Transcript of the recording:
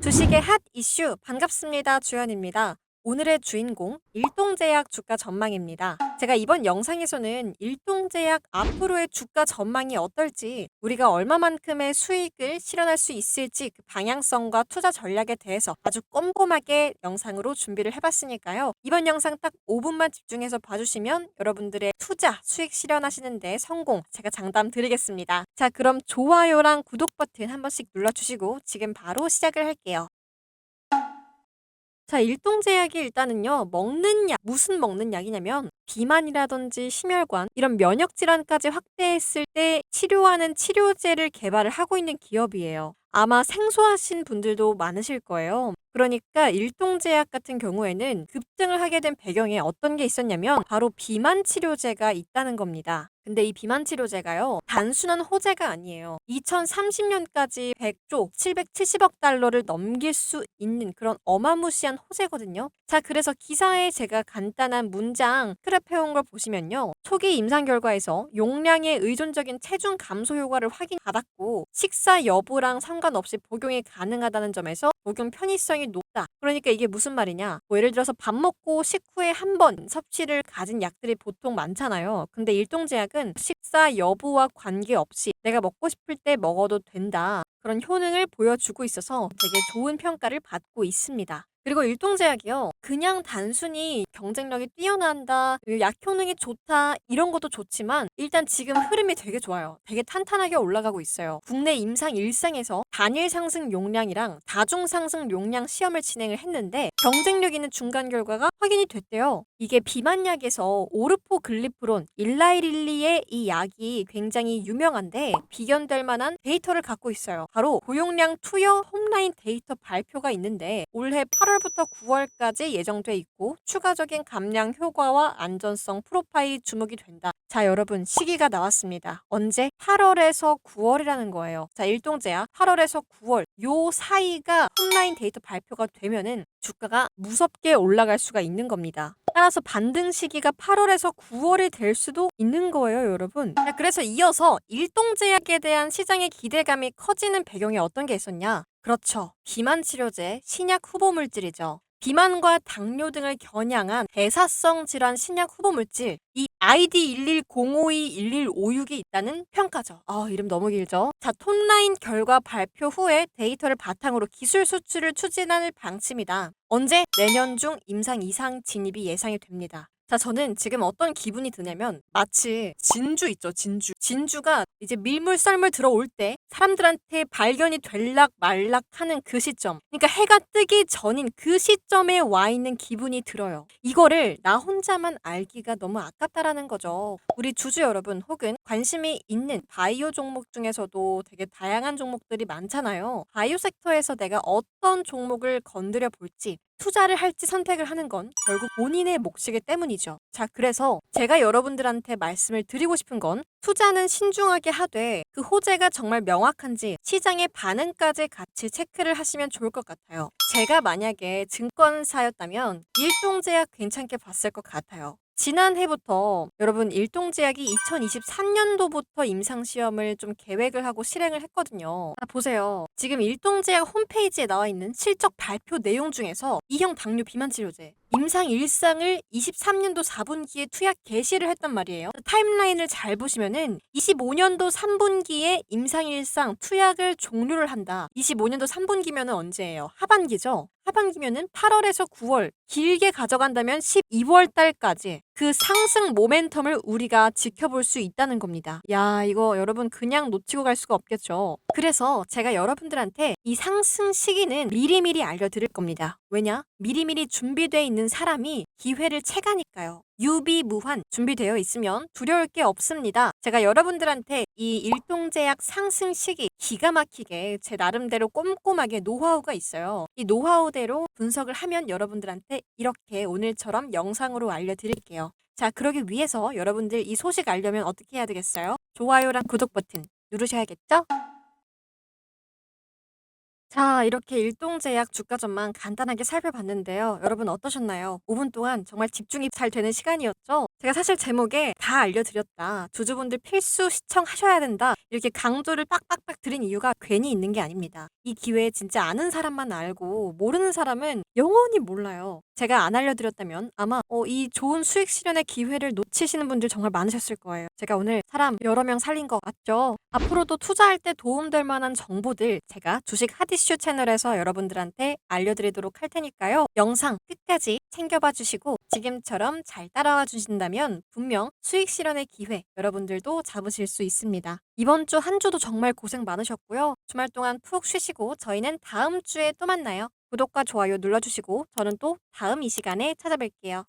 주식의 핫 이슈 반갑습니다. 주연입니다. 오늘의 주인공 일동제약 주가 전망입니다. 제가 이번 영상에서는 일동제약 앞으로의 주가 전망이 어떨지 우리가 얼마만큼의 수익을 실현할 수 있을지 그 방향성과 투자 전략에 대해서 아주 꼼꼼하게 영상으로 준비를 해봤으니까요. 이번 영상 딱 5분만 집중해서 봐주시면 여러분들의 투자 수익 실현하시는데 성공 제가 장담 드리겠습니다. 자 그럼 좋아요랑 구독 버튼 한 번씩 눌러주시고 지금 바로 시작을 할게요. 자, 일동제약이 일단은요, 먹는 약, 무슨 먹는 약이냐면, 비만이라든지 심혈관, 이런 면역 질환까지 확대했을 때 치료하는 치료제를 개발을 하고 있는 기업이에요. 아마 생소하신 분들도 많으실 거예요. 그러니까 일동제약 같은 경우에는 급등을 하게 된 배경에 어떤 게 있었냐면 바로 비만 치료제가 있다는 겁니다. 근데 이 비만 치료제가요. 단순한 호재가 아니에요. 2030년까지 100조 770억 달러를 넘길 수 있는 그런 어마무시한 호재거든요. 자, 그래서 기사에 제가 간단한 문장 스크랩해온 걸 보시면요. 초기 임상 결과에서 용량의 의존적인 체중 감소 효과를 확인받았고 식사 여부랑 상관없이 복용이 가능하다는 점에서 복용 편의성이 높다. 그러니까 이게 무슨 말이냐? 뭐 예를 들어서 밥 먹고 식후에 한 번 섭취를 가진 약들이 보통 많잖아요. 근데 일동제약은 식사 여부와 관계없이 내가 먹고 싶을 때 먹어도 된다. 그런 효능을 보여주고 있어서 되게 좋은 평가를 받고 있습니다. 그리고 일동제약이요. 그냥 단순히 경쟁력이 뛰어난다, 약 효능이 좋다, 이런 것도 좋지만 일단 지금 흐름이 되게 좋아요. 되게 탄탄하게 올라가고 있어요. 국내 임상 일상에서 단일 상승 용량이랑 다중 상승 용량 시험을 진행을 했는데 경쟁력 있는 중간 결과가 확인이 됐대요. 이게 비만약에서 오르포글리프론, 일라이릴리의 이 약이 굉장히 유명한데 비견될 만한 데이터를 갖고 있어요. 바로 고용량 투여 홈라인 데이터 발표가 있는데 올해 8월 부터 9월까지 예정돼 있고 추가적인 감량 효과와 안전성 프로파일이 주목이 된다. 자, 여러분 시기가 나왔습니다. 언제? 8월에서 9월이라는 거예요. 자, 일동제야 8월에서 9월 요 사이가 홈라인 데이터 발표가 되면은 주가가 무섭게 올라갈 수가 있는 겁니다. 따라서 반등 시기가 8월에서 9월이 될 수도 있는 거예요, 여러분. 자, 그래서 이어서 일동제약에 대한 시장의 기대감이 커지는 배경에 어떤 게 있었냐? 그렇죠. 비만 치료제 신약 후보 물질이죠. 비만과 당뇨 등을 겨냥한 대사성 질환 신약 후보 물질 이 ID 1105211156이 있다는 평가죠. 아, 이름 너무 길죠? 자, 톤라인 결과 발표 후에 데이터를 바탕으로 기술 수출을 추진할 방침이다. 언제? 내년 중 임상 이상 진입이 예상이 됩니다. 자, 저는 지금 어떤 기분이 드냐면 마치 진주 있죠, 진주. 진주가 이제 밀물 썰물 들어올 때 사람들한테 발견이 될락 말락 하는 그 시점. 그러니까 해가 뜨기 전인 그 시점에 와 있는 기분이 들어요. 이거를 나 혼자만 알기가 너무 아깝다라는 거죠. 우리 주주 여러분 혹은 관심이 있는 바이오 종목 중에서도 되게 다양한 종목들이 많잖아요. 바이오 섹터에서 내가 어떤 종목을 건드려 볼지 투자를 할지 선택을 하는 건 결국 본인의 몫이기 때문이죠. 자, 그래서 제가 여러분들한테 말씀을 드리고 싶은 건 투자는 신중하게 하되 그 호재가 정말 명확한지 시장의 반응까지 같이 체크를 하시면 좋을 것 같아요. 제가 만약에 증권사였다면 일동제약 괜찮게 봤을 것 같아요. 지난해부터 여러분 일동제약이 2023년도부터 임상시험을 좀 계획을 하고 실행을 했거든요. 자, 보세요. 지금 일동제약 홈페이지에 나와 있는 실적 발표 내용 중에서 이형 당뇨 비만 치료제 임상 일상을 23년도 4분기에 투약 개시를 했단 말이에요. 타임라인을 잘 보시면은 25년도 3분기에 임상 일상 투약을 종료를 한다. 25년도 3분기면은 언제예요? 하반기죠. 하반기면은 8월에서 9월, 길게 가져간다면 12월 달까지 그 상승 모멘텀을 우리가 지켜볼 수 있다는 겁니다. 야, 이거 여러분 그냥 놓치고 갈 수가 없겠죠. 그래서 제가 여러분들한테 이 상승 시기는 미리미리 알려드릴 겁니다. 왜냐? 미리미리 준비되어 있는 사람이 기회를 채가니까요. 유비무환 준비되어 있으면 두려울 게 없습니다. 제가 여러분들한테 이 일동제약 상승 시기 기가 막히게 제 나름대로 꼼꼼하게 노하우가 있어요. 이 노하우대로 분석을 하면 여러분들한테 이렇게 오늘처럼 영상으로 알려드릴게요. 자, 그러기 위해서 여러분들 이 소식 알려면 어떻게 해야 되겠어요? 좋아요랑 구독 버튼 누르셔야겠죠? 자, 이렇게 일동제약 주가 전망 간단하게 살펴봤는데요. 여러분 어떠셨나요? 5분 동안 정말 집중이 잘 되는 시간이었죠? 제가 사실 제목에 다 알려드렸다. 주주분들 필수 시청하셔야 된다. 이렇게 강조를 빡빡빡 드린 이유가 괜히 있는 게 아닙니다. 이 기회에 진짜 아는 사람만 알고 모르는 사람은 영원히 몰라요. 제가 안 알려드렸다면 아마 어, 이 좋은 수익 실현의 기회를 놓치시는 분들 정말 많으셨을 거예요. 제가 오늘 사람 여러 명 살린 거 맞죠? 앞으로도 투자할 때 도움될 만한 정보들 제가 주식 핫이슈 채널에서 여러분들한테 알려드리도록 할 테니까요. 영상 끝까지 챙겨봐 주시고 지금처럼 잘 따라와 주신다면 분명 수익 실현의 기회 여러분들도 잡으실 수 있습니다. 이번 주 한 주도 정말 고생 많으셨고요. 주말 동안 푹 쉬시고 저희는 다음 주에 또 만나요. 구독과 좋아요 눌러주시고 저는 또 다음 이 시간에 찾아뵐게요.